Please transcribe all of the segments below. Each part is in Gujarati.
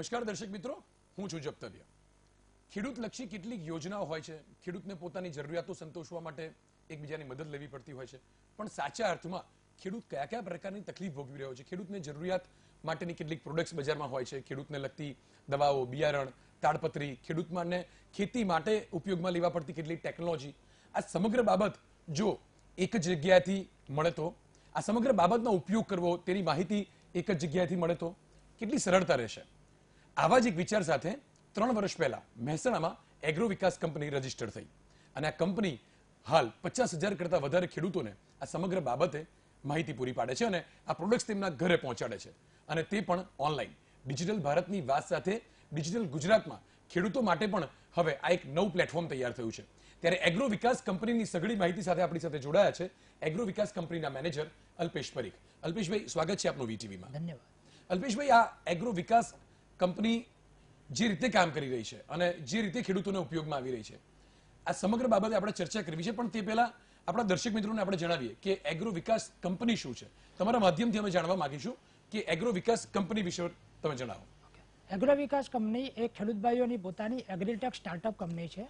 નમસ્કાર દર્શક મિત્રો, હું છું જપ્તવ્ય ખેડૂતલક્ષી કેટલીક યોજનાઓ હોય છે, ખેડૂતને પોતાની જરૂરિયાતો સંતોષવા માટે એકબીજાની મદદ લેવી પડતી હોય છે, પણ સાચા અર્થમાં ખેડૂત કયા કયા પ્રકારની તકલીફ ભોગવી રહ્યો છે? ખેડૂતને જરૂરિયાત માટેની કેટલીક પ્રોડક્ટ્સ બજારમાં હોય છે, ખેડૂતને લગતી દવાઓ, બિયારણ, તાડપત્રી ખેડૂતમાંને ખેતી માટે ઉપયોગમાં લેવા પડતી કેટલીક ટેકનોલોજી આ સમગ્ર બાબત જો એક જ જગ્યાએથી મળે તો, આ સમગ્ર બાબતનો ઉપયોગ કરવો, તેની માહિતી એક જ જગ્યાએથી મળે તો, કેટલી સરળતા રહેશે? આવા જ એક વિચાર સાથે ત્રણ વર્ષ પહેલા મહેસાણામાં એગ્રો વિકાસ કંપની રજિસ્ટર થઈ. અને આ કંપની હાલ પચાસ હજાર કરતા વધારે ખેડૂતોને આ સમગ્ર બાબતે માહિતી પૂરી પાડે છે અને આ પ્રોડક્ટ્સ તેમના ઘરે પહોંચાડે છે. અને તે પણ ઓનલાઈન ડિજિટલ ભારતની વાત સાથે ડિજિટલ ગુજરાતમાં ખેડૂતો માટે પણ હવે આ એક નવું પ્લેટફોર્મ તૈયાર થયું છે. ત્યારે એગ્રો વિકાસ કંપનીની સઘળી માહિતી સાથે આપણી સાથે જોડાયા છે એગ્રો વિકાસ કંપનીના મેનેજર અલ્પેશ પરીખ. અલ્પેશભાઈ સ્વાગત છે આપનું વીટીવીમાં ધન્યવાદ. અલ્પેશભાઈ આ એગ્રો વિકાસ કંપની જે રીતે કામ કરી રહી છે અને જે રીતે ખેડૂતોને ઉપયોગમાં આવી રહી છે. આ સમગ્ર બાબતે આપણે ચર્ચા કરવી છે, પણ તે પહેલા આપણા દર્શક મિત્રોને આપણે જણાવીએ કે એગ્રો વિકાસ કંપની શું છે. તમારા માધ્યમથી અમે જાણવા માંગીશું કે એગ્રો વિકાસ કંપની વિશે તમે જણાવો. એગ્રો વિકાસ કંપની એ ખેડૂત ભાઈઓની પોતાની એગ્રીટેક સ્ટાર્ટઅપ કંપની છે,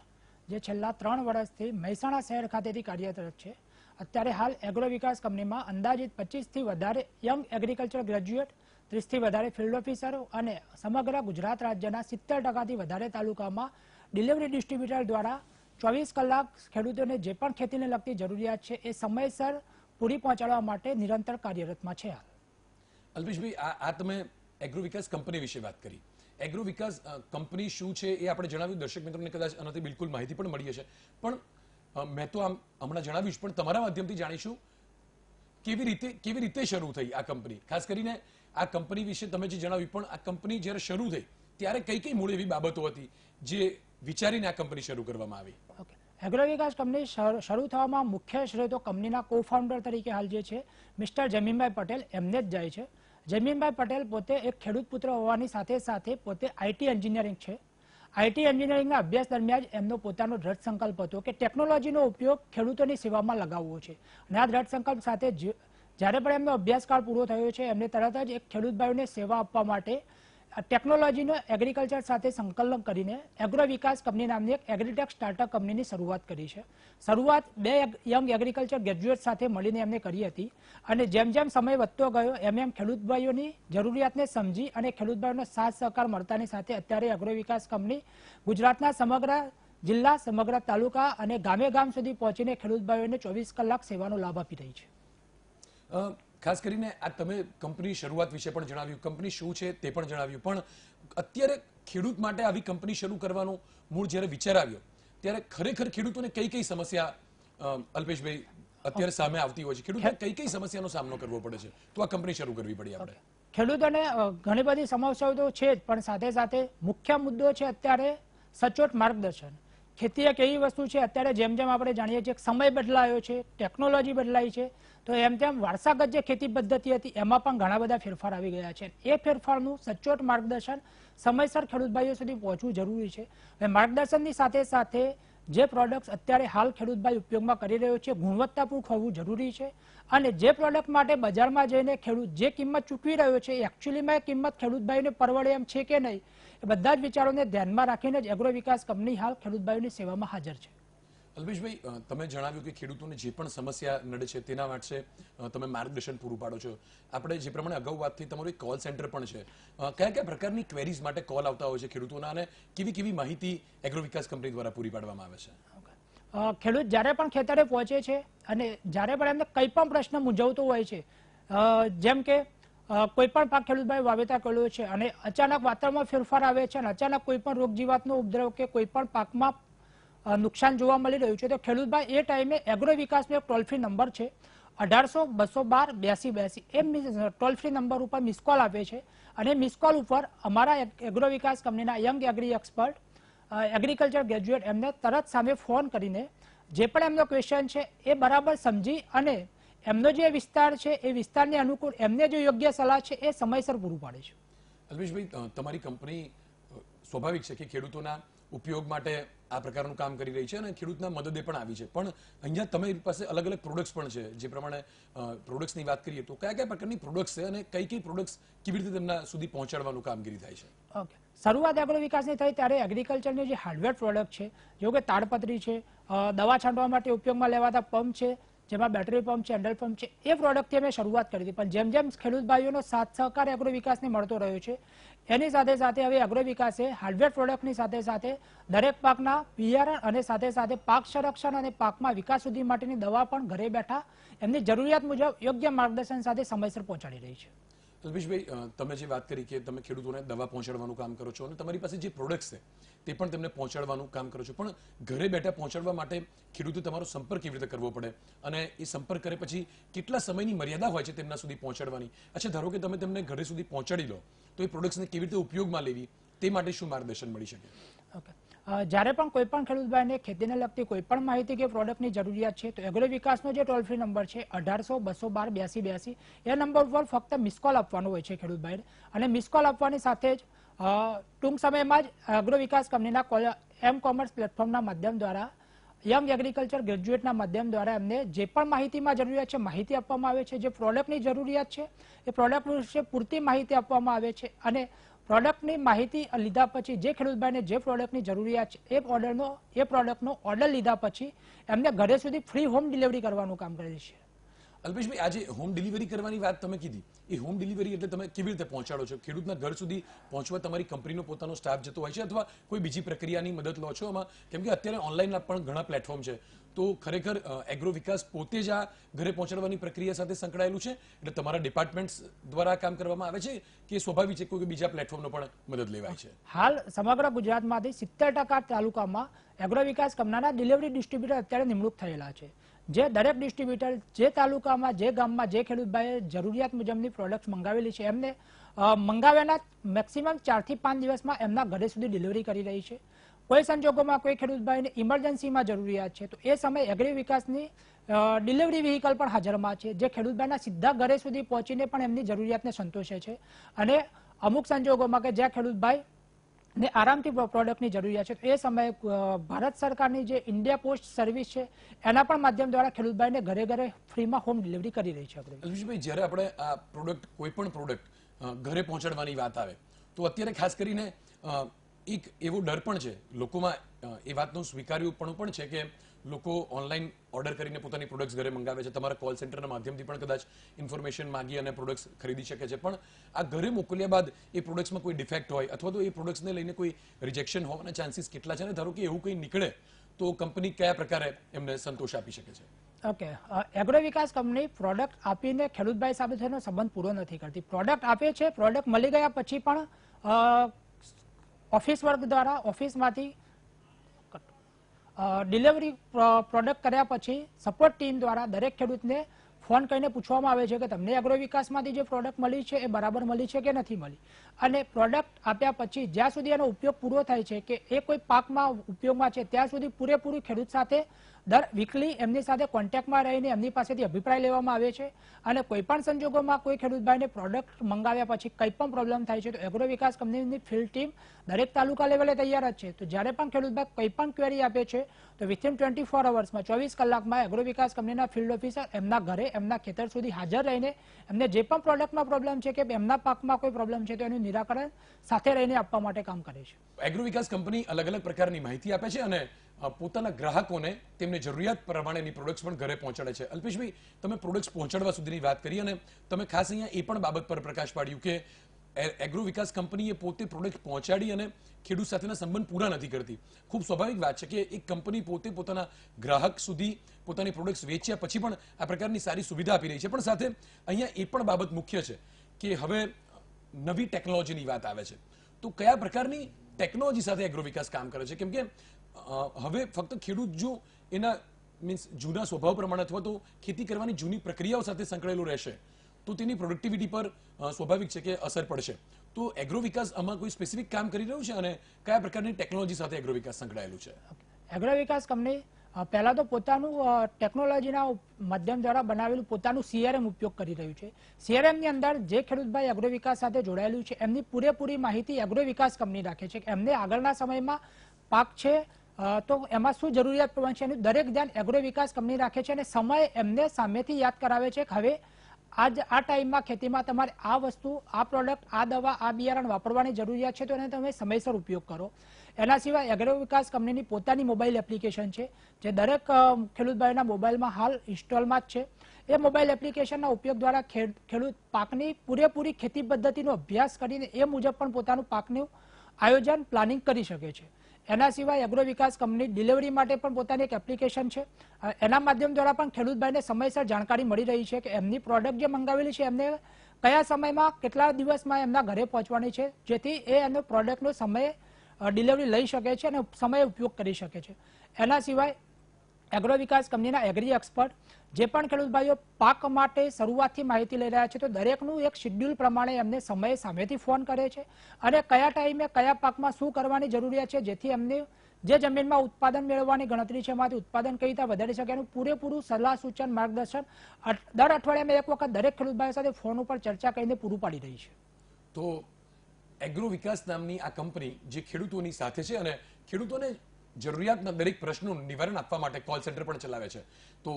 જે છેલ્લા ત્રણ વર્ષથી મહેસાણા શહેર ખાતેથી કાર્યરત છે. અત્યારે હાલ એગ્રો વિકાસ કંપનીમાં અંદાજિત પચીસથી વધારે યંગ એગ્રીકલ્ચર ગ્રેજ્યુએટ ત્રીસથી વધારે ફિલ્ડ ઓફિસરો અને સમગ્ર ગુજરાત રાજ્યના સિત્તેર ટકાથી વધારે તાલુકામાં ડિલિવરી ડિસ્ટ્રીબ્યુટર દ્વારા ચોવીસ કલાક ખેડૂતોને જે પણ ખેતીને લગતી જરૂરિયાત છે એ સમયસર પૂરી પહોંચાડવા માટે નિરંતર કાર્યરતમાં છે અલ્પેશભાઈ આ તમે એગ્રો વિકાસ કંપની વિશે વાત કરી. એગ્રો વિકાસ કંપની શું છે એ આપણે જણાવ્યું. દર્શક મિત્રોને કદાચ આનાથી બિલકુલ માહિતી પણ મળી હશે. પણ મેં તો આમ હમણાં જણાવ્યું છે, પણ તમારા માધ્યમથી જાણીશું કેવી રીતે કેવી રીતે શરૂ થઈ આ કંપની ખાસ કરીને આ કંપની વિશે તમે જે જણાવ્યું, પણ આ કંપની જ્યારે શરૂ થઈ, ત્યારે કઈ કઈ મૂળ એવી બાબતો હતી જે વિચારીને આ કંપની શરૂ કરવામાં આવી? ઓકે એગ્રો વિકાસ કંપની શર- થવામાં મુખ્ય શ્રેય તો કંપનીના કો ફાઉન્ડર તરીકે હાલ જે છે મિસ્ટર જમીનભાઈ પટેલ, એમને જ જાય છે. જમીનભાઈ પટેલ પોતે એક ખેડૂત પુત્ર હોવાની સાથે સાથે પોતે આઈટી એન્જિનિયરિંગ છે. આઈટી એન્જિનિયરિંગના અભ્યાસ દરમિયાન એમનો પોતાનો દ્રઢ સંકલ્પ હતો કે ટેકનોલોજીનો ઉપયોગ ખેડૂતોની સેવામાં લગાવવો છે. અને આ દ્રઢ સંકલ્પ સાથે જ્યારે પણ એમનો અભ્યાસકાળ પૂરો થયો છે, એમને તરત જ એક ખેડૂતભાઈઓને સેવા આપવા માટે ટેકનોલોજીનો એગ્રીકલ્ચર સાથે સંકલન કરીને એગ્રો વિકાસ કંપની નામની એક એગ્રીટેક સ્ટાર્ટઅપ કંપનીની શરૂઆત કરી છે. શરૂઆત બે યંગ એગ્રીકલ્ચર ગ્રેજ્યુએટ સાથે મળીને એમને કરી હતી અને જેમ જેમ સમય વધતો ગયો, એમ એમ ખેડૂતભાઈઓની જરૂરિયાતને સમજી અને ખેડૂતભાઈઓનો સાથ સહકાર મળતાની સાથે અત્યારે એગ્રો વિકાસ કંપની ગુજરાતના સમગ્ર જિલ્લા, સમગ્ર તાલુકા અને ગામે ગામ સુધી પહોંચીને ખેડૂતભાઈઓને ચોવીસ કલાક સેવાનો લાભ આપી રહી છે. ખાસ કરીને આ તમે કંપની શરૂઆત વિશે પણ જણાવ્યું. કંપની શું છે તે પણ જણાવ્યું. પણ અત્યારે ખેડૂત માટે આવી કંપની શરૂ કરવાનો મૂળ જ્યારે વિચાર આવ્યો, ત્યારે ખરેખર ખેડૂતોને કઈ કઈ સમસ્યા અલ્પેશભાઈ, અત્યારે સામે આવતી હોય છે. ખેડૂતોને કઈ કઈ સમસ્યાનો સામનો કરવો પડે છે? તો આ કંપની શરૂ કરવી પડી આપણે. ખેડૂતોને ઘણી બધી સમસ્યાઓ તો છે જ, પણ સાથે સાથે મુખ્ય મુદ્દો છે અત્યારે સચોટ માર્ગદર્શન. ખેતી એક એવી વસ્તુ છે, અત્યારે જેમ જેમ આપણે જાણીએ છીએ સમય બદલાયો છે ટેકનોલોજી બદલાઈ છે, તો એમ તેમ વારસાગત જે ખેતી પદ્ધતિ હતી, એમાં પણ ઘણા બધા ફેરફાર આવી ગયા છે. એ ફેરફારનું સચોટ માર્ગદર્શન સમયસર ખેડૂત ભાઈઓ સુધી પહોંચવું જરૂરી છે. માર્ગદર્શનની સાથે સાથે જે પ્રોડક્ટ્સ અત્યારે હાલ ખેડૂતભાઈ ઉપયોગમાં કરી રહ્યો છે ગુણવત્તાપૂર્વક હોવું જરૂરી છે. અને જે પ્રોડક્ટ માટે બજારમાં જઈને ખેડૂત જે કિંમત ચૂકવી રહ્યો છે એકચ્યુઅલીમાં એ કિંમત ખેડૂતભાઈને પરવડે એમ છે કે નહીં એ બધા જ વિચારોને ધ્યાનમાં રાખીને જ એગ્રો વિકાસ કંપની હાલ ખેડૂતભાઈઓની સેવામાં હાજર છે. અલ્પેશભાઈ તમે જણાવ્યું કે ખેડૂતોને જે પણ સમસ્યા નડે છે તેના માટે તમે માર્ગદર્શન પૂરું પાડો છો. આપણે જે પ્રમાણે અગાઉ વાત થઈ તમારું એક કોલ સેન્ટર પણ છે. કયા કયા પ્રકારની ક્વેરીઝ માટે કોલ આવતા હોય છે ખેડૂતોના અને કેવી કેવી માહિતી એગ્રો વિકાસ કંપની દ્વારા પૂરી પાડવામાં આવે છે? ખેડૂત જ્યારે પણ ખેતરે પહોંચે છે અને જ્યારે પણ એમને કંઈ પણ પ્રશ્ન મૂંઝવતો હોય છે જેમ કે કોઈ પણ પાક ખેડૂતભાઈ વાવેતર કર્યો છે અને અચાનક વાતાવરણમાં ફેરફાર આવે છે અને અચાનક કોઈ પણ રોગ જીવાતનો ઉપદ્રવ કે કોઈ પણ પાકમાં નુકસાન જોવા મળી રહ્યું છે, તો ખેડૂતભાઈ એ ટાઈમે એગ્રો વિકાસનો એક ટોલ ફ્રી નંબર છે, અઢારસો બસો બાર બ્યાસી બ્યાસી. એમ ટોલ ફ્રી નંબર ઉપર મિસ કોલ આપે છે અને મિસ કોલ ઉપર અમારા એગ્રો વિકાસ કંપનીના young agri expert agriculture graduate એમને તરત સામે ફોન કરીને જે પણ એમનો ક્વેશ્ચન છે એ બરાબર સમજી અને એમનો જે વિસ્તાર છે એ વિસ્તારને અનુકૂળ એમને જે યોગ્ય સલાહ છે એ સમયસર પૂરું પાડે છે. અલ્પેશભાઈ તમારી કંપની સ્વાભાવિક છે કે ખેડૂતોના ઉપયોગ માટે આ પ્રકારનું કામ કરી રહી છે અને ખેડૂતના મદદે પણ આવી છે. પણ અહીંયા તમારી પાસે અલગ અલગ પ્રોડક્ટ્સ પણ છે. જે પ્રમાણે પ્રોડક્ટ્સની વાત કરીએ તો કયા કયા પ્રકારની પ્રોડક્ટ્સ છે અને કઈ કઈ પ્રોડક્ટ્સ કેવી રીતે તેમના સુધી પહોંચાડવાનું કામગીરી થાય છે? ઓકે. શરૂઆત એગ્રો વિકાસની થઈ ત્યારે એગ્રીકલ્ચરની જે હાર્ડવેર પ્રોડક્ટ છે જેવું કે તાડપત્રી છે દવા છાંટવા માટે ઉપયોગમાં લેવાતા પંપ છે જેમાં બેટરી પંપ છે હેન્ડલ પંપ છે, એ પ્રોડક્ટથી અમે શરૂઆત કરી હતી. પણ જેમ જેમ ખેડૂત ભાઈઓનો સાથ સહકાર એગ્રો વિકાસને મળતો રહ્યો છે, એની સાથે સાથે હવે એગ્રો વિકાસે હાર્ડવેર પ્રોડક્ટની સાથે સાથે દરેક પાકના બિયારણ અને સાથે સાથે પાક સંરક્ષણ અને પાકમાં વિકાસ સુધી માટેની દવા પણ ઘરે બેઠા એમની જરૂરિયાત મુજબ યોગ્ય માર્ગદર્શન સાથે સમયસર પહોંચાડી રહી છે. અલ્પેશભાઈ અ, તમે જે વાત કરી કે તમે ખેડૂતોને દવા પહોંચાડવાનું કામ કરો છો અને તમારી પાસે જે પ્રોડક્ટ્સ છે તે પણ તેમને પહોંચાડવાનું કામ કરો છો. પણ ઘરે બેઠા પહોંચાડવા માટે ખેડૂતો તમારો સંપર્ક કેવી રીતે કરવો પડે? અને એ સંપર્ક કરે પછી કેટલા સમયની મર્યાદા હોય છે તેમના સુધી પહોંચાડવાની? અચ્છા ધારો કે તમે તેમને ઘરે સુધી પહોંચાડી લો તો એ પ્રોડક્ટ્સને કેવી રીતે ઉપયોગમાં લેવી? તે માટે શું માર્ગદર્શન મળી શકે? ઓકે જ્યારે પણ કોઈ પણ ખેડૂતભાઈને ખેતીને લગતી કોઈ પણ માહિતી કે પ્રોડક્ટની જરૂરિયાત છે, તો એગ્રો વિકાસનો જે ટોલ ફ્રી નંબર છે, અઢારસો બસો બાર બ્યાસી બ્યાસી, એ નંબર પર ફક્ત મિસકોલ આપવાનો હોય છે ખેડૂતભાઈને. અને મિસકોલ આપવાની સાથે જ ટૂંક સમયમાં જ એગ્રો વિકાસ કંપનીના એમ કોમર્સ પ્લેટફોર્મના માધ્યમ દ્વારા, યંગ એગ્રીકલ્ચર ગ્રેજ્યુએટના માધ્યમ દ્વારા એમને જે પણ માહિતીમાં જરૂરિયાત છે, માહિતી આપવામાં આવે છે, જે પ્રોડક્ટની જરૂરિયાત છે, એ પ્રોડક્ટ વિશે પૂરતી માહિતી આપવામાં આવે છે, અને પ્રોડક્ટની માહિતી લીધા પછી જે ખેડૂતભાઈને જે પ્રોડક્ટની જરૂરિયાત છે, એ ઓર્ડરનો એ પ્રોડક્ટનો ઓર્ડર લીધા પછી એમને ઘરે સુધી ફ્રી હોમ ડિલિવરી કરવાનું કામ કરે છે. અલ્પેશભાઈ આજે હોમ ડિલિવરી કરવાની વાત તમે કીધી. એ હોમ ડિલિવરી એટલે તમે કેવી રીતે પહોંચાડો છો? ખેડૂતના ઘર સુધી પહોંચવા તમારી કંપનીનો પોતાનો સ્ટાફ જતો હોય છે અથવા કોઈ બીજી પ્રક્રિયાની મદદ લો છો આમાં? કેમ કે અત્યારે ઓનલાઈન પણ ઘણા પ્લેટફોર્મ છે. તો ખરેખર એગ્રો વિકાસ પોતે જ આ ઘરે પહોંચાડવાની પ્રક્રિયા સાથે સંકળાયેલું છે? એટલે તમારા ડિપાર્ટમેન્ટ દ્વારા કામ કરવામાં આવે છે કે સ્વાભાવિક છે કોઈ બીજા પ્લેટફોર્મનો પણ મદદ લેવાય છે? હાલ સમગ્ર ગુજરાતમાંથી સિત્તેર તાલુકામાં એગ્રો વિકાસ કંપનીના ડિલિવરી ડિસ્ટ્રીબ્યુટર અત્યારે નિમણૂક થયેલા છે. જે દરેક ડિસ્ટ્રીબ્યુટર જે તાલુકામાં, જે ગામમાં, જે ખેડૂતભાઈએ જરૂરિયાત મુજબની પ્રોડક્ટ્સ મંગાવેલી છે, એમને મંગાવ્યાના મેક્સિમમ ચારથી પાંચ દિવસમાં એમના ઘરે સુધી ડિલિવરી કરી રહી છે. કોઈ સંજોગોમાં કોઈ ખેડૂતભાઈને ઇમરજન્સીમાં જરૂરિયાત છે, તો એ સમયે એગ્રી વિકાસની ડિલિવરી વ્હીકલ પણ હાજરમાં છે, જે ખેડૂતભાઈના સીધા ઘરે સુધી પહોંચીને પણ એમની જરૂરિયાતને સંતોષે છે. અને અમુક સંજોગોમાં કે જ્યાં ખેડૂતભાઈ ને આરામથી પ્રોડક્ટની જરૂરિયાત છે એ સમયે ભારત સરકારની જે ઇન્ડિયા પોસ્ટ સર્વિસ છે, એના પણ માધ્યમ દ્વારા ખેડૂતભાઈને ઘરે ઘરે ફ્રીમાં હોમ ડિલિવરી કરી રહી છે. અલ્પેશભાઈ જ્યારે આપણે આ પ્રોડક્ટ કોઈ પણ પ્રોડક્ટ ઘરે પહોંચાડવાની વાત આવે, તો અત્યારે ખાસ કરીને એક એવો ડર પણ છે લોકોમાં એ વાતનું સ્વીકાર્યું પણ છે કે લોકો ઓનલાઈન ઓર્ડર કરીને પોતાની પ્રોડક્ટ્સ ઘરે મંગાવે છે. તમારા કોલ સેન્ટરના માધ્યમથી પણ કદાચ ઇન્ફોર્મેશન માંગી અને પ્રોડક્ટ્સ ખરીદી શકે છે. પણ આ ઘરે મોકલ્યા બાદ એ પ્રોડક્ટ્સમાં કોઈ ડિફેક્ટ હોય અથવા તો એ પ્રોડક્ટ્સને લઈને કોઈ રિજેક્શન હોવાના ચાન્સીસ કેટલા છે? અને ધારો કે એવું કંઈ નીકળે, તો કંપની કયા પ્રકારે એમને સંતોષ આપી શકે છે? Okay agro Vikas company product આપીને ખેડૂતભાઈ સાથે તેનો સંબંધ પૂરો નથી કરતી. પ્રોડક્ટ આપે છે પ્રોડક્ટ મળી ગયા પછી પણ ઓફિસ વર્ક દ્વારા ઓફિસમાંથી ડિલિવરી પ્રો- પ્રોડક્ટ કર્યા પછી સપોર્ટ ટીમ દ્વારા દરેક ખેડૂતને ફોન કરીને પૂછવામાં આવે છે કે તમને એગ્રો વિકાસમાંથી જે પ્રોડક્ટ મળી છે એ બરાબર મળી છે કે નથી મળી? અને પ્રોડક્ટ આપ્યા પછી જ્યાં સુધી એનો ઉપયોગ પૂરો થાય છે કે એ કોઈ પાકમાં ઉપયોગમાં છે, ત્યાં સુધી પૂરેપૂરું ખેડૂત સાથે દર વીકલી એમની સાથે કોન્ટેક્ટમાં રહીને એમની પાસેથી અભિપ્રાય લેવામાં આવે છે અને કોઈ પણ સંજોગોમાં કોઈ ખેડૂતભાઈને પ્રોડક્ટ મંગાવ્યા પછી કંઈ પણ પ્રોબ્લેમ થાય છે, તો એગ્રો વિકાસ કંપનીની ફિલ્ડ ટીમ દરેક તાલુકા લેવલે તૈયાર જ છે. તો જ્યારે પણ ખેડૂતભાઈ કંઈ પણ ક્વેરી આપે છે, તો વિથિન ટ્વેન્ટી ફોર અવર્સમાં ચોવીસ કલાકમાં એગ્રો વિકાસ કંપનીના ફિલ્ડ ઓફિસર એમના ઘરે, એમના ખેતર સુધી હાજર રહીને એમને જે પણ પ્રોડક્ટમાં પ્રોબ્લેમ છે કે એમના પાકમાં કોઈ પ્રોબ્લેમ છે, તો એનું નિરાકરણ સાથે રહીને આપવા માટે કામ કરે છે. એગ્રો વિકાસ કંપની અલગ અલગ પ્રકારની માહિતી આપે છે અને પોતાના ગ્રાહકોને તેમની જરૂરિયાત પ્રમાણેની પ્રોડક્ટ્સ પણ ઘરે પહોંચાડે છે. અલ્પેશભાઈ, તમે પ્રોડક્ટ્સ પહોંચાડવા સુધીની વાત કરી અને તમે ખાસ અહીંયા એ પણ બાબત પર પ્રકાશ પાડ્યું કે એગ્રો વિકાસ કંપનીએ પોતે પ્રોડક્ટ પહોંચાડી અને ખેડૂત સાથેના સંબંધ પૂરા નથી કરતી. ખૂબ સ્વાભાવિક વાત છે કે એક કંપની પોતે પોતાના ગ્રાહક સુધી પોતાની પ્રોડક્ટ્સ વેચ્યા પછી પણ આ પ્રકારની સારી સુવિધા આપી રહી છે. પણ સાથે અહીંયા એ પણ બાબત મુખ્ય છે કે હવે નવી ટેકનોલોજીની વાત આવે છે. તો કયા પ્રકારની ટેકનોલોજી સાથે એગ્રો વિકાસ કામ કરે છે? કેમ કે હવે ફક્ત ખેડૂત જો એના મીન્સ જૂના સ્વભાવ પ્રમાણે અથવા તો ખેતી કરવાની જૂની પ્રક્રિયાઓ સાથે સંકળાયેલું રહેશે, તો તેની પ્રોડક્ટિવિટી પર સ્વાભાવિક છે કે અસર પડશે. તો એગ્રો વિકાસ આમાં કોઈ સ્પેસિફિક કામ કરી રહ્યું છે અને કયા પ્રકારની ટેકનોલોજી સાથે એગ્રો વિકાસ સંકળાયેલું છે? એગ્રો વિકાસ કંપની પહેલાં તો પોતાનું ટેકનોલોજીના માધ્યમ દ્વારા બનાવેલું પોતાનું સીઆરએમ ઉપયોગ કરી રહ્યું છે. સીઆરએમની અંદર જે ખેડૂતભાઈ એગ્રો વિકાસ સાથે જોડાયેલું છે, એમની પૂરેપૂરી માહિતી એગ્રો વિકાસ કંપની રાખે છે એમને આગળના સમયમાં પાક છે તો એમાં શું જરૂરિયાત પ્રમાણે છે? એનું દરેક ધ્યાન એગ્રો વિકાસ કંપની રાખે છે અને સમય એમને સામેથી યાદ કરાવે છે કે હવે આજ આ ટાઈમમાં ખેતીમાં તમારે આ વસ્તુ, આ પ્રોડક્ટ, આ દવા, આ બિયારણ વાપરવાની જરૂરિયાત છે તો એને તમે સમયસર ઉપયોગ કરો. એના સિવાય એગ્રો વિકાસ કંપનીની પોતાની મોબાઈલ એપ્લિકેશન છે, જે દરેક ખેડૂતભાઈના મોબાઈલમાં હાલ ઇન્સ્ટોલમાં જ છે. એ મોબાઈલ એપ્લિકેશનના ઉપયોગ દ્વારા ખેડ- ખેડૂત પાકની પૂરેપૂરી ખેતી પદ્ધતિનો અભ્યાસ કરીને એ મુજબ પણ પોતાનું પાકનું આયોજન પ્લાનિંગ કરી શકે છે. એના સિવાય એગ્રો વિકાસ કંપની ડિલિવરી માટે પણ પોતાની એક એપ્લિકેશન છે. એના માધ્યમ દ્વારા પણ ખેડૂતભાઈને સમયસર જાણકારી મળી રહી છે કે એમની પ્રોડક્ટ જે મંગાવેલી છે, એમને કયા સમયમાં, કેટલા દિવસમાં એમના ઘરે પહોંચવાની છે, જેથી એ એનો પ્રોડક્ટનો સમય ડિલિવરી લઈ શકે છે અને સમય ઉપયોગ કરી શકે છે. એના સિવાય એગ્રો વિકાસ કંપનીના એગ્રી એક્સપર્ટ જે પણ ખેડૂત ભાઈઓ પાક માટે શરૂઆતથી માહિતી લઈ રહ્યા છે, તો દરેકનું એક શેડ્યુલ પ્રમાણે એમને સમય સામેથી ફોન કરે છે અને કયા ટાઈમે કયા પાકમાં શું કરવાની જરૂરિયાત છે, જેથી એમને જે જમીનમાં ઉત્પાદન મેળવવાની ગણતરી છે, એમાંથી ઉત્પાદન કઈ રીતે વધારી શકે એનું પૂરેપૂરું સલાહ, સૂચન, માર્ગદર્શન દર અઠવાડિયામાં એક વખત દરેક ખેડૂત ભાઈ સાથે ફોન ઉપર ચર્ચા કરીને પૂરું પાડી રહી છે. તો એગ્રો વિકાસ નામની આ કંપની જે ખેડૂતોની સાથે છે અને ખેડૂતોને જરૂરિયાતના દરેક પ્રશ્નોનું નિવારણ આપવા માટે કોલ સેન્ટર પણ ચલાવે છે. તો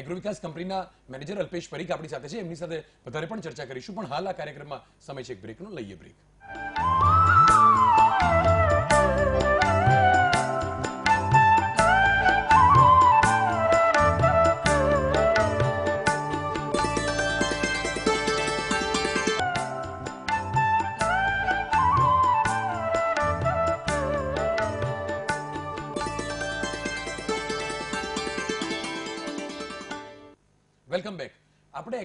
એગ્રો વિકાસ કંપનીના મેનેજર અલ્પેશ પરીખ આપણી સાથે છે. એમની સાથે વધારે પણ ચર્ચા કરીશું. પણ હાલ આ કાર્યક્રમમાં સમય છે એક બ્રેકનો લઈએ બ્રેક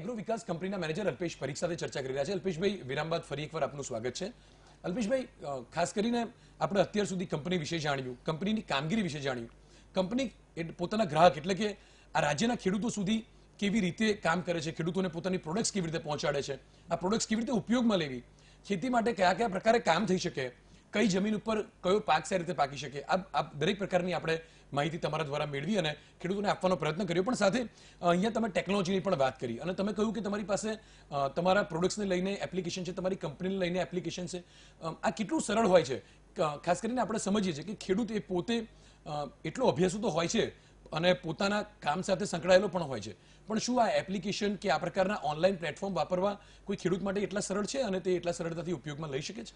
એગ્રો વિકાસ કંપનીના મેનેજર અલ્પેશ પરીખ સાથે ચર્ચા કરી રહ્યા છે. અલ્પેશભાઈ વિરામ બાદ ફરી એકવાર આપનું સ્વાગત છે. અલ્પેશભાઈ ખાસ કરીને આપણે અત્યાર સુધી કંપની વિશે જાણ્યું કંપનીની કામગીરી વિશે જાણ્યું. કંપની પોતાના ગ્રાહક એટલે કે આ રાજ્યના ખેડૂતો સુધી કેવી રીતે કામ કરે છે, ખેડૂતોને પોતાની પ્રોડક્ટ્સ કેવી રીતે પહોંચાડે છે, આ પ્રોડક્ટ્સ કેવી રીતે ઉપયોગમાં લેવી, ખેતી માટે કયા કયા પ્રકારે કામ થઈ શકે, કઈ જમીન ઉપર કયો પાક સારી રીતે પાકી શકે આ દરેક પ્રકારની આપણે માહિતી તમારા દ્વારા મેળવી અને ખેડૂતોને આપવાનો પ્રયત્ન કર્યો. પણ સાથે અહીંયા તમે ટેકનોલોજીની પણ વાત કરી અને તમે કહ્યું કે તમારી પાસે તમારા પ્રોડક્ટ્સને લઈને એપ્લિકેશન છે, તમારી કંપનીને લઈને એપ્લિકેશન છે. આ કેટલું સરળ હોય છે? ખાસ કરીને આપણે સમજીએ છીએ કે ખેડૂત એ પોતે એટલો અભ્યાસુ તો હોય છે અને પોતાના કામ સાથે સંકળાયેલો પણ હોય છે. પણ શું આ એપ્લિકેશન કે આ પ્રકારના ઓનલાઈન પ્લેટફોર્મ વાપરવા કોઈ ખેડૂત માટે એટલા સરળ છે અને તે એટલા સરળતાથી ઉપયોગમાં લઈ શકે છે?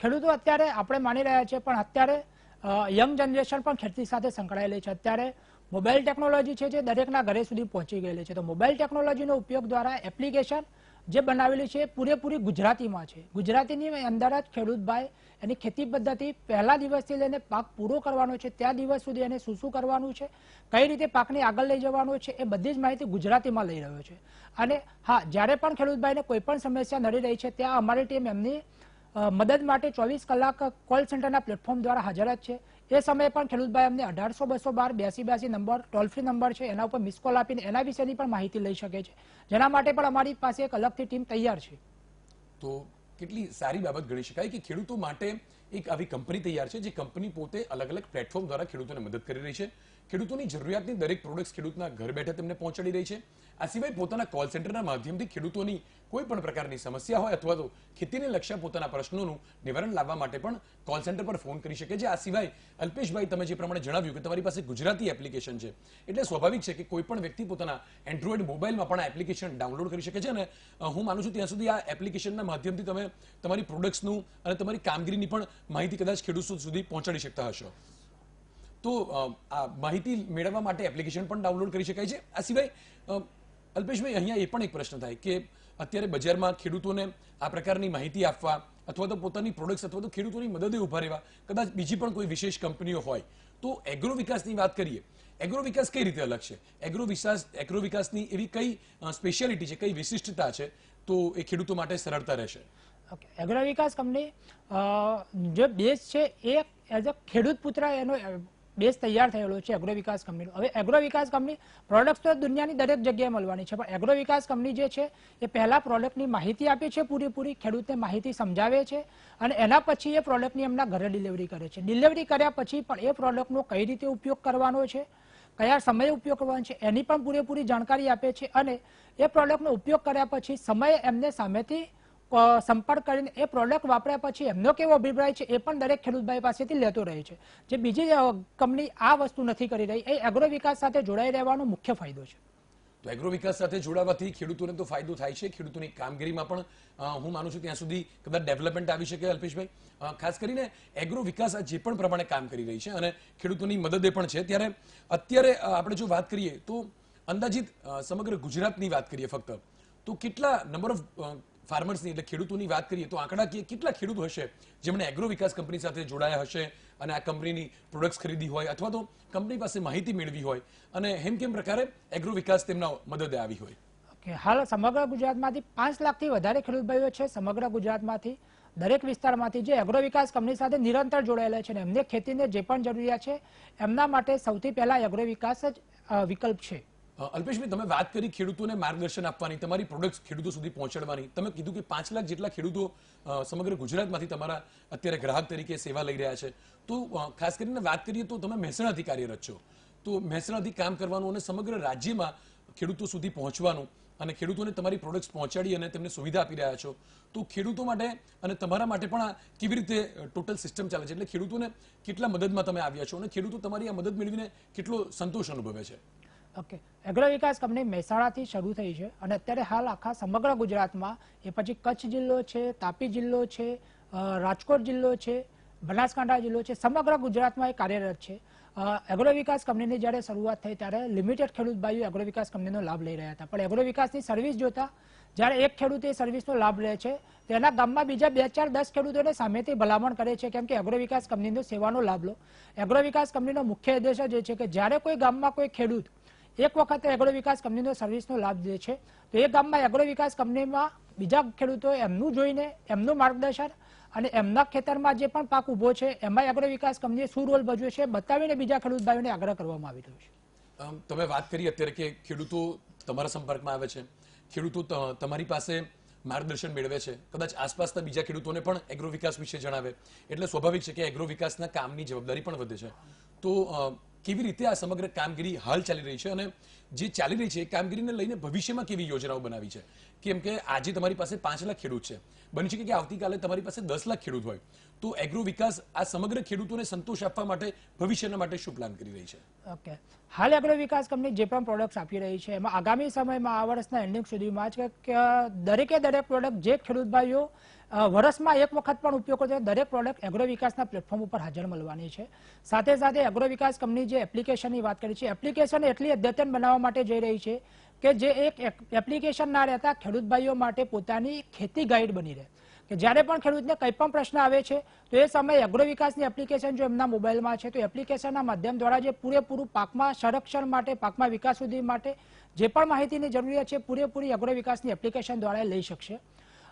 ખેડૂતો અત્યારે આપણે માની રહ્યા છીએ, પણ અત્યારે યંગ જનરેશન પણ ખેતી સાથે સંકળાયેલી છે. અત્યારે મોબાઈલ ટેકનોલોજી છે જે દરેકના ઘરે સુધી પહોંચી ગયેલી છે. તો મોબાઈલ ટેકનોલોજીનો ઉપયોગ દ્વારા એપ્લિકેશન જે બનાવેલી છે પૂરેપૂરી ગુજરાતીમાં છે. ગુજરાતીની અંદર જ ખેડૂતભાઈ એની ખેતી પદ્ધતિ પહેલા દિવસથી લઈને પાક પૂરો કરવાનો છે, ત્યાં દિવસ સુધી એને શું શું કરવાનું છે, કઈ રીતે પાકને આગળ લઈ જવાનો છે, એ બધી જ માહિતી ગુજરાતીમાં લઈ રહ્યો છે. અને હા, જ્યારે પણ ખેડૂતભાઈને કોઈ પણ સમસ્યા નડી રહી છે, ત્યાં અમારી ટીમ એમની મદદ માટે ચોવીસ કલાક કોલ સેન્ટરના પ્લેટફોર્મ દ્વારા હાજર જ છે. એ સમયે પણ ખેડૂતભાઈ અમને અઢારસો, બસો બાર, બ્યાસી બ્યાસી નંબર ટોલ ફ્રી નંબર છે, એના ઉપર મિસ કોલ આપીને એના વિશેની પણ માહિતી લઈ શકે છે. જેના માટે પણ અમારી પાસે એક અલગથી ટીમ તૈયાર છે. તો કેટલી સારી બાબત ગણી શકાય કે ખેડૂતો માટે એક આવી કંપની તૈયાર છે, જે કંપની પોતે અલગ અલગ પ્લેટફોર્મ દ્વારા ખેડૂતોને મદદ કરી રહી છે. ખેડૂતોની જરૂરિયાતની દરેક પ્રોડક્ટ્સ ખેડૂતના ઘર બેઠા તેમને પહોંચાડી રહી છે. આ સિવાય પોતાના કોલ સેન્ટરના માધ્યમથી ખેડૂતોની કોઈ પણ પ્રકારની સમસ્યા હોય અથવા તો ખેતીને લક્ષ્ય પોતાના પ્રશ્નોનું નિવારણ લાવવા માટે પણ કોલ સેન્ટર પર ફોન કરી શકે છે. આ સિવાય અલ્પેશભાઈ, તમે જે પ્રમાણે જણાવ્યું કે તમારી પાસે ગુજરાતી એપ્લિકેશન છે, એટલે સ્વાભાવિક છે કે કોઈ પણ વ્યક્તિ પોતાના એન્ડ્રોઈડ મોબાઈલમાં પણ આ એપ્લિકેશન ડાઉનલોડ કરી શકે છે અને હું માનું છું ત્યાં સુધી આ એપ્લિકેશનના માધ્યમથી તમે તમારી પ્રોડક્ટ્સનું અને તમારી કામગીરીની પણ માહિતી કદાચ ખેડૂતો સુધી પહોંચાડી શકતા હશો. તો આ માહિતી મેળવવા માટે એપ્લિકેશન પણ ડાઉનલોડ કરી શકાય છે. આ સિવાય અલ્પેશભાઈ, અહીંયા એ પણ એક પ્રશ્ન થાય કે અત્યારે બજારમાં ખેડૂતોને આ પ્રકારની માહિતી આપવા અથવા તો પોતાની પ્રોડક્ટ્સ અથવા તો ખેડૂતોની મદદે ઊભા રહેવા, કદાચ બીજી પણ કોઈ વિશેષ કંપનીઓ હોય. તો એગ્રો વિકાસની વાત કરીએ. એગ્રો વિકાસ કઈ રીતે અલગ છે? એગ્રો વિકાસ એગ્રો વિકાસની એવી કઈ સ્પેશિયાલિટી છે, કઈ વિશિષ્ટતા છે? તો એ ખેડૂતો માટે સરળતા રહેશે. એગ્રો વિકાસ કંપની જે બેઝ છે, એ એઝ અ ખેડૂત પુત્ર એનો બેઝ તૈયાર થયેલો છે એગ્રો વિકાસ કંપનીનો હવે એગ્રો વિકાસ કંપની પ્રોડક્ટ તો દુનિયાની દરેક જગ્યાએ મળવાની છે, પણ એગ્રો વિકાસ કંપની જે છે, એ પહેલા પ્રોડક્ટની માહિતી આપે છે, પૂરેપૂરી ખેડૂતને માહિતી સમજાવે છે અને એના પછી એ પ્રોડક્ટની એમના ઘરે ડિલિવરી કરે છે. ડિલિવરી કર્યા પછી પણ એ પ્રોડક્ટનો કઈ રીતે ઉપયોગ કરવાનો છે, કયા સમયે ઉપયોગ કરવાનો છે, એની પણ પૂરેપૂરી જાણકારી આપે છે અને એ પ્રોડક્ટનો ઉપયોગ કર્યા પછી સમયે એમને સામેથી સંપર્ક કરીને એ પ્રોડક્ટ વાપર્યા પછી એમનો કેવો અભિપ્રાય છે એ પણ દરેક ખેડૂતભાઈ પાસેથી લેતો રહે છે. જે બીજી કંપની આ વસ્તુ નથી કરી રહી, એ એગ્રો વિકાસ સાથે જોડાઈ રહેવાનો મુખ્ય ફાયદો છે. તો એગ્રો વિકાસ સાથે જોડાવાથી ખેડૂતોને તો ફાયદો થાય છે. ખેડૂતોની કામગીરીમાં પણ હું માનું છું ત્યાં સુધી કદાચ ડેવલપમેન્ટ આવી શકે અલ્પેશભાઈ. ખાસ કરીને એગ્રો વિકાસ આ જે પણ પ્રમાણે કામ કરી રહી છે અને ખેડૂતોની મદદે પણ છે. ત્યારે અત્યારે આપણે જો વાત કરીએ તો અંદાજિત સમગ્ર ગુજરાતની વાત કરીએ ફક્ત, તો કેટલા નંબર ઓફ ફાર્મર્સની, એટલે ખેડૂતોની વાત કરીએ તો આંકડાકીય કેટલા ખેડૂતો હશે, જેમણે એગ્રો વિકાસ કંપની સાથે જોડાયા હશે અને આ કંપનીની પ્રોડક્ટ્સ ખરીદી હોય અથવા તો કંપની પાસે માહિતી મેળવી હોય અને હેમ કેમ પ્રકારે એગ્રો વિકાસ તેમના મદદે આવી હોય? કે હાલ સમગ્ર ગુજરાતમાંથી પાંચ લાખથી વધારે ખેડૂત ભાઈઓ છે. સમગ્ર ગુજરાતમાંથી દરેક વિસ્તારમાંથી જે એગ્રો વિકાસ કંપની સાથે નિરંતર જોડાયેલા છે અને એમને ખેતીને જે પણ જરૂરિયાત છે, એમના માટે સૌથી પહેલા એગ્રો વિકાસ જ વિકલ્પ છે. અલ્પેશભાઈ, તમે વાત કરી ખેડૂતોને માર્ગદર્શન આપવાની, તમારી પ્રોડક્ટ ખેડૂતો સુધી પહોંચાડવાની. તમે કીધું કે પાંચ લાખ જેટલા ખેડૂતો સમગ્ર ગુજરાતમાંથી તમારા અત્યારે ગ્રાહક તરીકે સેવા લઈ રહ્યા છે. તો ખાસ કરીને વાત કરીએ તો તમે મહેસાણાથી કાર્યરત છો. તો મહેસાણાથી કામ કરવાનું અને સમગ્ર રાજ્યમાં ખેડૂતો સુધી પહોંચવાનું અને ખેડૂતોને તમારી પ્રોડક્ટ્સ પહોંચાડી અને તેમને સુવિધા આપી રહ્યા છો. તો ખેડૂતો માટે અને તમારા માટે પણ કેવી રીતે ટોટલ સિસ્ટમ ચાલે છે? એટલે ખેડૂતોને કેટલા મદદમાં તમે આવ્યા છો અને ખેડૂતો તમારી આ મદદ મેળવીને કેટલો સંતોષ અનુભવે છે? ઓકે. એગ્રો વિકાસ કંપની મહેસાણાથી શરૂ થઈ છે અને અત્યારે હાલ આખા સમગ્ર ગુજરાતમાં, એ પછી કચ્છ જિલ્લો છે, તાપી જિલ્લો છે રાજકોટ જિલ્લો છે, બનાસકાંઠા જિલ્લો છે, સમગ્ર ગુજરાતમાં એ કાર્યરત છે. એગ્રો વિકાસ કંપનીની જ્યારે શરૂઆત થઈ ત્યારે લિમિટેડ ખેડૂત ભાઈઓ એગ્રો વિકાસ કંપનીનો લાભ લઈ રહ્યા હતા. પણ એગ્રો વિકાસની સર્વિસ જોતા જ્યારે એક ખેડૂત એ સર્વિસનો લાભ લે છે, તેના ગામમાં બીજા બે ચાર દસ ખેડૂતોને સામેથી ભલામણ કરે છે કેમ કે એગ્રો વિકાસ કંપનીનો સેવાનો લાભ લો. એગ્રો વિકાસ કંપનીનો મુખ્ય ઉદ્દેશ જ એ છે કે જ્યારે કોઈ ગામમાં કોઈ ખેડૂત એક વખત એગ્રો વિકાસ કંપનીનો સર્વિસનો લાભ લે છે. તો એ ગામમાં એગ્રો વિકાસ કંપનીમાં બીજા ખેડૂતો એમનું જોઈને એમનું માર્ગદર્શન અને એમના ખેતરમાં જે પણ પાક ઊભો છે, એમાં એગ્રો વિકાસ કંપનીએ શું રોલ ભજવ્યો છે, બતાવીને બીજા ખેડૂત ભાઈઓને આગ્રહ કરવામાં આવી રહ્યો છે. તમે વાત કરી અત્યારે કે ખેડૂતો તમારા સંપર્કમાં આવે છે. ખેડૂતો તમારી પાસે માર્ગદર્શન મેળવે છે. કદાચ આસપાસના બીજા ખેડૂતોને પણ એગ્રો વિકાસ વિશે જણાવે. એટલે સ્વાભાવિક છે કે એગ્રો વિકાસના કામની જવાબદારી પણ વધે છે. તો કેવી રીતે આ સમગ્ર કામગીરી હાલ ચાલી રહી છે અને જે ચાલી રહી છે એ કામગીરીને લઈને ભવિષ્યમાં કેવી યોજનાઓ બનાવી છે? કેમ કે આજે તમારી પાસે પાંચ લાખ ખેડૂત છે. બની શકે કે આવતીકાલે તમારી પાસે દસ લાખ ખેડૂત હોય. તો એગ્રો વિકાસ આ સમગ્ર ખેડૂતોને સંતોષ આપવા માટે ભવિષ્યના માટે શું પ્લાન કરી રહી છે? ઓકે હાલ એગ્રો વિકાસ કંપની જે પણ પ્રોડક્ટ્સ આપી રહી છે, એમાં આગામી સમયમાં આ વર્ષના એન્ડિંગ સુધીમાં જ દરેકે દરેક પ્રોડક્ટ જે ખેડૂત ભાઈઓ વર્ષમાં એક વખત પણ ઉપયોગ કરતો દરેક પ્રોડક્ટ એગ્રો વિકાસના પ્લેટફોર્મ ઉપર હાજર મળવાની છે. સાથે સાથે એગ્રો વિકાસ કંપની જે એપ્લિકેશનની વાત કરી છે એપ્લિકેશન એટલી અદ્યતન બનાવવા માટે જઈ રહી છે કે જે એક એપ્લિકેશન ના રહેતા ખેડૂત ભાઈઓ માટે પોતાની ખેતી ગાઈડ બની રહે. કે જ્યારે પણ ખેડૂતને કંઈ પણ પ્રશ્ન આવે છે, તો એ સમયે એગ્રો વિકાસની એપ્લિકેશન જો એમના મોબાઈલમાં છે, તો એપ્લિકેશનના માધ્યમ દ્વારા જે પૂરેપૂરું પાકમાં સંરક્ષણ માટે, પાકમાં વિકાસ સુધી માટે જે પણ માહિતીની જરૂરિયાત છે, પૂરેપૂરી એગ્રો વિકાસની એપ્લિકેશન દ્વારા લઈ શકશે.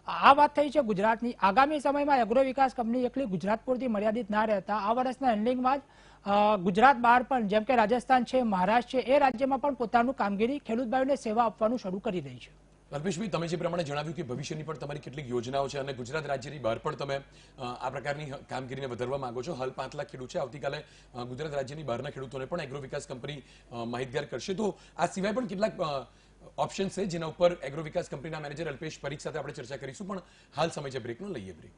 આ વાત થઈ છે ગુજરાતની. આગામી સમયમાં એગ્રો વિકાસ કંપની એકલી ગુજરાત પૂરતી મર્યાદિત ના રહેતા. આ વર્ષના એન્ડિંગમાં જ ગુજરાત બહાર પણ, જેમ કે રાજસ્થાન છે, મહારાષ્ટ્ર છે, એ રાજ્યમાં પણ પોતાનું કામગીરી, ખેડૂત ભાઈઓને સેવા આપવાનું શરૂ કરી રહી છે. અલ્પેશભાઈ, તમે જે પ્રમાણે જણાવ્યું કે ભવિષ્યની પણ તમારી કેટલીક યોજનાઓ છે અને ગુજરાત રાજ્યની બહાર પણ તમે આ પ્રકારની કામગીરીને વધારવા માંગો છો. હાલ પાંચ લાખ ખેડૂત છે. આવતીકાલે ગુજરાત રાજ્યની બહારના ખેડૂતોને પણ એગ્રો વિકાસ કંપની માહિતગાર કરશે. તો આ સિવાય પણ કેટલાક ઓપ્શન છે, જેના ઉપર એગ્રો વિકાસ કંપનીના મેનેજર અલ્પેશ પરીખ સાથે આપણે ચર્ચા કરીશું, પણ હાલ સમય છે બ્રેકનો લઈએ બ્રેક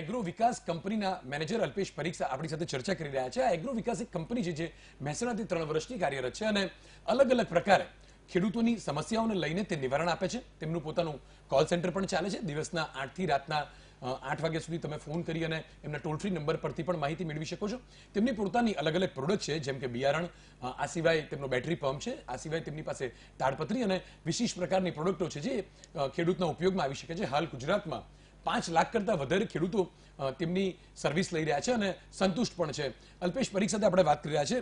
એગ્રો વિકાસ કંપનીના મેનેજર અલ્પેશ પરીક્ષા આપણી સાથે ચર્ચા કરી રહ્યા છે. આ એગ્રો વિકાસ એક કંપની છે જે મહેસાણાથી ત્રણ વર્ષની કાર્યરત છે અને અલગ અલગ પ્રકારે ખેડૂતોની સમસ્યાઓને લઈને તે નિવારણ આપે છે. તેમનું પોતાનું કોલ સેન્ટર પણ ચાલે છે. દિવસના આઠથી રાતના આઠ વાગ્યા સુધી તમે ફોન કરી અને એમના ટોલ ફ્રી નંબર પરથી પણ માહિતી મેળવી શકો છો. તેમની પોતાની અલગ અલગ પ્રોડક્ટ છે, જેમ કે બિયારણ આ સિવાય તેમનો બેટરી પંપ છે, આ સિવાય તેમની પાસે તાડપત્રી અને વિશેષ પ્રકારની પ્રોડક્ટો છે જે ખેડૂતના ઉપયોગમાં આવી શકે છે. હાલ ગુજરાતમાં પાંચ લાખ કરતા વધારે ખેડૂતો તેમની સર્વિસ લઈ રહ્યા છે અને સંતુષ્ટ પણ છે. અલ્પેશ પરીખ સાથે આપણે વાત કરી રહ્યા છે.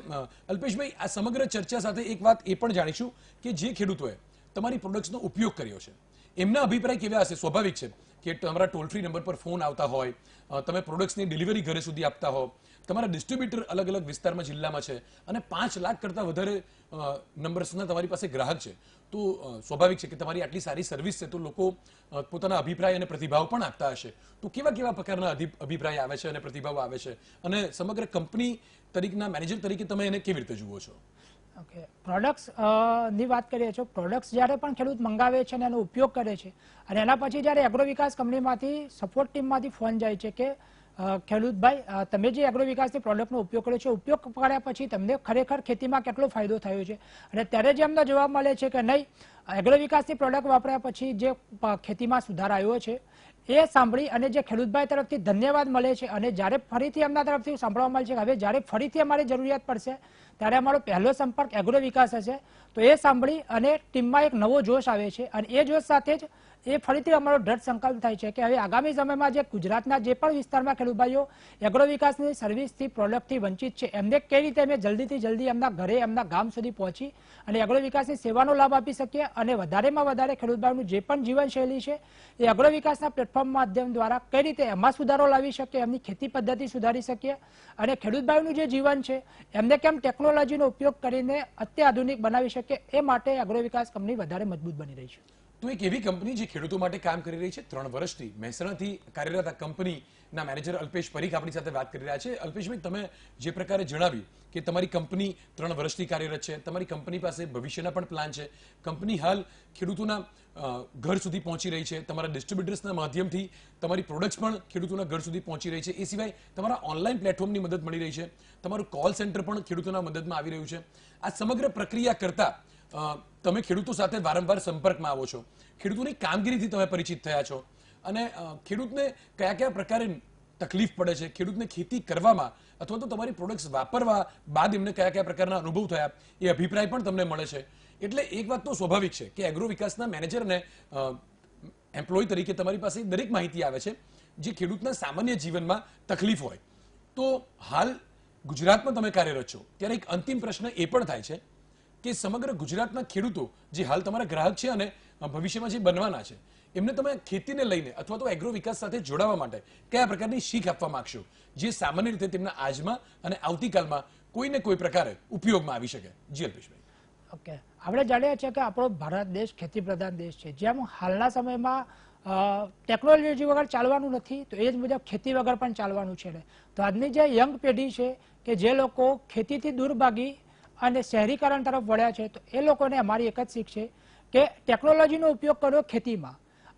અલ્પેશભાઈ, આ સમગ્ર ચર્ચા સાથે એક વાત એ પણ જાણીશું કે જે ખેડૂતોએ તમારી પ્રોડક્ટ્સનો ઉપયોગ કર્યો છે. એમના અભિપ્રાય કેવા હશે? સ્વાભાવિક છે કે તમારા ટોલ ફ્રી નંબર પર ફોન આવતા હોય તમે પ્રોડક્ટ્સની ડિલિવરી ઘરે સુધી આપતા હો, તમારા ડિસ્ટ્રીબ્યુટર અલગ અલગ વિસ્તારમાં, જિલ્લામાં છે અને પાંચ લાખ કરતા વધારે નંબર્સના તમારી પાસે ગ્રાહક છે. તો સ્વાભાવિક છે કે તમારી આટલી સારી સર્વિસ છે તો લોકો પોતાના અભિપ્રાય અને પ્રતિભાવ પણ આપતા હશે. તો કેવા કેવા પ્રકારના અભિપ્રાય આવે છે અને પ્રતિભાવ આવે છે? અને સમગ્ર કંપની તરીકેના મેનેજર તરીકે તમે એને કેવી રીતે જુઓ છો? ઓકે પ્રોડક્ટ્સની વાત કરીએ છો પ્રોડક્ટ્સ જ્યારે પણ ખેડૂત મંગાવે છે અને એનો ઉપયોગ કરે છે, અને એના પછી જ્યારે એગ્રો વિકાસ કંપનીમાંથી સપોર્ટ ટીમમાંથી ફોન જાય છે કે ખેડૂતભાઈ તમે જે એગ્રો વિકાસની પ્રોડક્ટનો ઉપયોગ કર્યો છે, ઉપયોગ કર્યા પછી તમને ખરેખર ખેતીમાં કેટલો ફાયદો થયો છે? અને ત્યારે જે અમને જવાબ મળે છે કે નહીં એગ્રો વિકાસની પ્રોડક્ટ વાપર્યા પછી જે ખેતીમાં સુધાર આવ્યો છે, એ સાંભળી અને જે ખેડૂતભાઈ તરફથી ધન્યવાદ મળે છે અને જ્યારે ફરીથી એમના તરફથી સાંભળવા મળે છે કે હવે જ્યારે ફરીથી અમારી જરૂરિયાત પડશે, ત્યારે અમારો પહેલો સંપર્ક એગ્રો વિકાસ હશે. તો એ સાંભળી અને ટીમમાં એક નવો જોશ આવે છે અને એ જોશ સાથે જ એ ફરીથી અમારો દ્રઢ સંકલ્પ થાય છે કે હવે આગામી સમયમાં જે ગુજરાતના જે પણ વિસ્તારમાં ખેડૂતભાઈઓ એગ્રો વિકાસની સર્વિસથી, પ્રોડક્ટથી વંચિત છે, એમને કઈ રીતે અમે જલ્દીથી જલ્દી એમના ઘરે, એમના ગામ સુધી પહોંચી અને એગ્રો વિકાસની સેવાનો લાભ આપી શકીએ અને વધારેમાં વધારે ખેડૂતભાઈનું જે પણ જીવનશૈલી છે, એ એગ્રો વિકાસના પ્લેટફોર્મ માધ્યમ દ્વારા કઈ રીતે એમાં સુધારો લાવી શકીએ, એમની ખેતી પદ્ધતિ સુધારી શકીએ અને ખેડૂતભાઈનું જે જીવન છે, એમને કેમ ટેકનોલોજીનો ઉપયોગ કરીને અત્યાધુનિક બનાવી શકીએ, એ માટે એગ્રો વિકાસ કંપની વધારે મજબૂત બની રહી છે. તો એક એવી કંપની જે ખેડૂતો માટે કામ કરી રહી છે? ત્રણ વર્ષથી મહેસાણાથી કાર્યરત આ કંપનીના મેનેજર અલ્પેશ પરીખ આપણી સાથે વાત કરી રહ્યા છે. અલ્પેશભાઈ તમે જે પ્રકારે જણાવ્યું કે તમારી કંપની ત્રણ વર્ષથી કાર્યરત છે, તમારી કંપની પાસે ભવિષ્યના પણ પ્લાન છે. કંપની હાલ ખેડૂતોના ઘર સુધી પહોંચી રહી છે. તમારા ડિસ્ટ્રીબ્યુટર્સના માધ્યમથી તમારી પ્રોડક્ટ્સ પણ ખેડૂતોના ઘર સુધી પહોંચી રહી છે. એ સિવાય તમારા ઓનલાઈન પ્લેટફોર્મની મદદ મળી રહી છે. તમારું કોલ સેન્ટર પણ ખેડૂતોના મદદમાં આવી રહ્યું છે. આ સમગ્ર પ્રક્રિયા કરતા તમે ખેડૂતો સાથે વારંવાર સંપર્કમાં આવો છો. ખેડૂતોની કામગીરીથી તમે પરિચિત થયા છો. અને ખેડૂતને કયા કયા પ્રકારે તકલીફ પડે છે? ખેડૂતને ખેતી કરવામાં અથવા તો તમારી પ્રોડક્ટ્સ વાપરવા બાદ એમને કયા કયા પ્રકારના અનુભવ થયા, એ અભિપ્રાય પણ તમને મળે છે. એટલે એક વાત તો સ્વાભાવિક છે કે એગ્રો વિકાસના મેનેજરને એમ્પ્લોય તરીકે તમારી પાસે દરેક માહિતી આવે છે જે ખેડૂતના સામાન્ય જીવનમાં તકલીફ હોય. તો હાલ ગુજરાતમાં તમે કાર્યરત છો. ત્યારે એક અંતિમ પ્રશ્ન એ પણ થાય છે કે સમગ્ર ગુજરાતના ખેડૂતો જે હાલ તમારા ગ્રાહક છે અને ભવિષ્યમાં જે બનવાના છે, એમને તમે ખેતીને લઈને અથવા તો એગ્રો વિકાસ સાથે જોડાવા માટે કયા પ્રકારની શીખ આપવા માંગશો? જે સામાન્ય રીતે તેમના આજમાં અને આવતીકાલમાં કોઈને કોઈ પ્રકારે ઉપયોગમાં આવી શકે. જી, અલ્પેશભાઈ. ઓકે. આપણે જાણીએ છીએ કે આપણો ભારત દેશ ખેતી પ્રધાન દેશ છે. જેમ હાલના સમયમાં ટેકનોલોજી વગર ચાલવાનું નથી, તો એ જ મુજબ ખેતી વગર પણ ચાલવાનું છે. તો આજની જે યંગ પેઢી છે કે જે લોકો ખેતીથી દૂર ભાગી અને શહેરીકરણ તરફ વળ્યા છે, તો એ લોકોને અમારી એક જ શીખ છે કે ટેકનોલોજીનો ઉપયોગ કરો ખેતીમાં.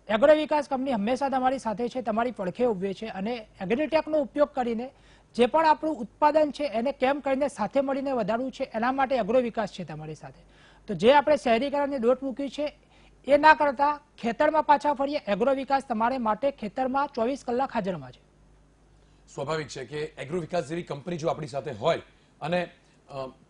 એગ્રો વિકાસ કંપની હંમેશા તમારી સાથે છે, તમારી પડખે ઉભે છે અને એગ્રીટેકનો ઉપયોગ કરીને જે પણ આપણું ઉત્પાદન છે, એને કેમ કરીને સાથે મળીને વધારવું છે, એના માટે એગ્રો વિકાસ છે તમારી સાથે. તો જે આપણે શહેરીકરણની દોટ મૂકી છે, એ ના કરતા ખેતરમાં પાછા ફરીએ એગ્રો વિકાસ તમારે માટે ખેતરમાં ચોવીસ કલાક હાજરમાં છે. સ્વાભાવિક છે કે એગ્રો વિકાસ જેવી કંપની જો આપણી સાથે હોય અને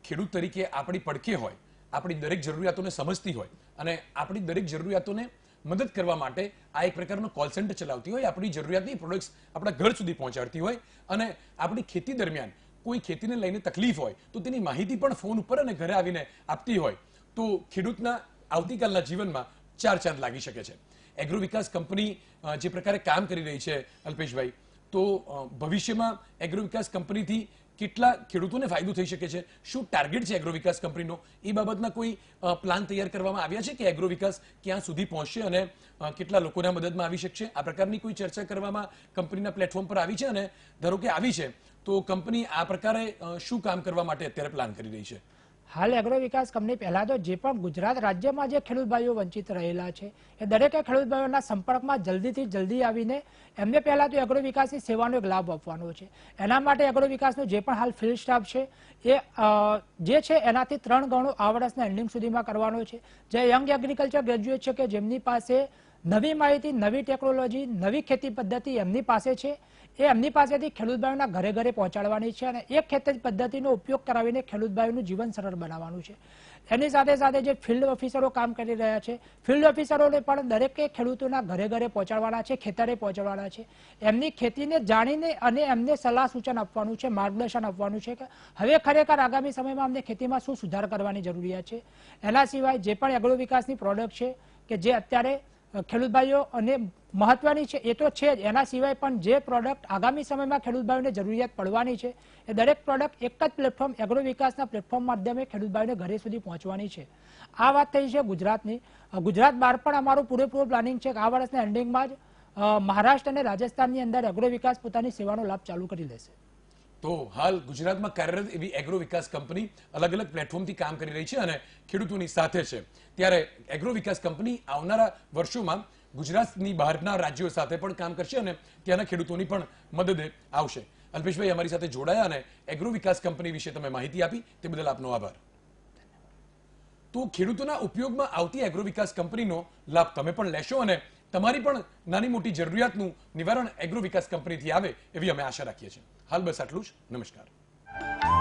ખેડૂત તરીકે આપણી પડખે હોય, આપણી દરેક જરૂરિયાતોને સમજતી હોય અને આપણી દરેક જરૂરિયાતોને મદદ કરવા માટે આ એક પ્રકારનો કોલ સેન્ટર ચલાવતી હોય, આપણી જરૂરિયાતની પ્રોડક્ટ્સ આપણા ઘર સુધી પહોંચાડતી હોય અને આપણી ખેતી દરમિયાન કોઈ ખેતીને લઈને તકલીફ હોય તો તેની માહિતી પણ ફોન ઉપર અને ઘરે આવીને આપતી હોય. તો ખેડૂતના આવતીકાલના જીવનમાં ચાર ચાંદ લાગી શકે છે. એગ્રો વિકાસ કંપની જે પ્રકારે કામ કરી રહી છે અલ્પેશભાઈ, તો ભવિષ્યમાં એગ્રો વિકાસ કંપનીથી કેટલા ખેડૂતોને ફાયદો થઈ શકે છે? શું ટાર્ગેટ છે એગ્રો વિકાસ કંપનીનો એ બાબતના કોઈ પ્લાન તૈયાર કરવામાં આવ્યા છે કે એગ્રો વિકાસ ક્યાં સુધી પહોંચશે અને કેટલા લોકોના મદદમાં આવી શકશે? આ પ્રકારની કોઈ ચર્ચા કરવામાં કંપનીના પ્લેટફોર્મ પર આવી છે અને ધારો કે આવી છે, તો કંપની આ પ્રકારે શું કામ કરવા માટે અત્યારે પ્લાન કરી રહી છે? હાલ એગ્રો વિકાસ કંપની પહેલા તો જે પણ ગુજરાત રાજ્યમાં જે ખેડૂત ભાઈઓ વંચિત રહેલા છે, એ દરેકે ખેડૂત ભાઈઓના સંપર્કમાં જલ્દીથી જલ્દી આવીને એમને પહેલા તો એગ્રો વિકાસની સેવાનો એક લાભ આપવાનો છે. એના માટે એગ્રો વિકાસનો જે પણ હાલ ફિલ્ડ સ્ટાફ છે, એ જે છે એનાથી ત્રણ ગણો આ વર્ષના એન્ડિંગ સુધીમાં કરવાનો છે. જે યંગ એગ્રીકલ્ચર ગ્રેજ્યુએટ છે કે જેમની પાસે નવી માહિતી, નવી ટેકનોલોજી નવી ખેતી પદ્ધતિ એમની પાસે છે એ એમની પાસેથી ખેડૂતભાઈઓના ઘરે ઘરે પહોંચાડવાની છે અને એ ખેતી પદ્ધતિનો ઉપયોગ કરાવીને ખેડૂતભાઈઓનું જીવન સરળ બનાવવાનું છે. એની સાથે સાથે જે ફિલ્ડ ઓફિસરો કામ કરી રહ્યા છે, ફિલ્ડ ઓફિસરોને પણ દરેકે ખેડૂતોના ઘરે ઘરે પહોંચાડવાના છે, ખેતરે પહોંચાડવાના છે. એમની ખેતીને જાણીને અને એમને સલાહ સૂચન આપવાનું છે, માર્ગદર્શન આપવાનું છે કે હવે ખરેખર આગામી સમયમાં અમને ખેતીમાં શું સુધાર કરવાની જરૂરિયાત છે. એના સિવાય જે પણ એગ્રો વિકાસની પ્રોડક્ટ છે કે જે અત્યારે ખેડૂત ભાઈઓ, અને મહત્વની છે, એ તો છે જ, એના સિવાય પણ જે પ્રોડક્ટ આગામી સમયમાં ખેડૂત ભાઈઓને જરૂરિયાત પડવાની છે, એ દરેક પ્રોડક્ટ એક જ પ્લેટફોર્મ એગ્રો વિકાસના પ્લેટફોર્મ માધ્યમે ખેડૂત ભાઈઓને ઘરે સુધી પહોંચવાની છે. આ વાત થઈ છે ગુજરાતની. ગુજરાત બહાર પણ અમારું પૂરેપૂરું પ્લાનિંગ છે કે આ વર્ષના એન્ડિંગમાં જ મહારાષ્ટ્ર અને રાજસ્થાનની અંદર એગ્રો વિકાસ પોતાની સેવાનો લાભ ચાલુ કરી લેશે તો હાલ ગુજરાતમાં કાર્યરત એવી એગ્રો વિકાસ કંપની અલગ અલગ પ્લેટફોર્મથી કામ કરી રહી છે અને ખેડૂતોની સાથે છે. ત્યારે એગ્રો વિકાસ કંપની આવનારા વર્ષોમાં ગુજરાતની બહારના રાજ્યો સાથે પણ કામ કરશે અને ત્યાંના ખેડૂતોની પણ મદદે આવશે. અલ્પેશભાઈ અમારી સાથે જોડાયા અને એગ્રો વિકાસ કંપની વિશે તમે માહિતી આપી, તે બદલ આપનો આભાર. તો ખેડૂતોના ઉપયોગમાં આવતી એગ્રો વિકાસ કંપનીનો લાભ તમે પણ લેશો અને તમારી પણ નાની મોટી જરૂરિયાતનું નિવારણ એગ્રો વિકાસ કંપનીથી આવે એવી અમે આશા રાખીએ છીએ. હાલ બસ આટલું જ. નમસ્કાર.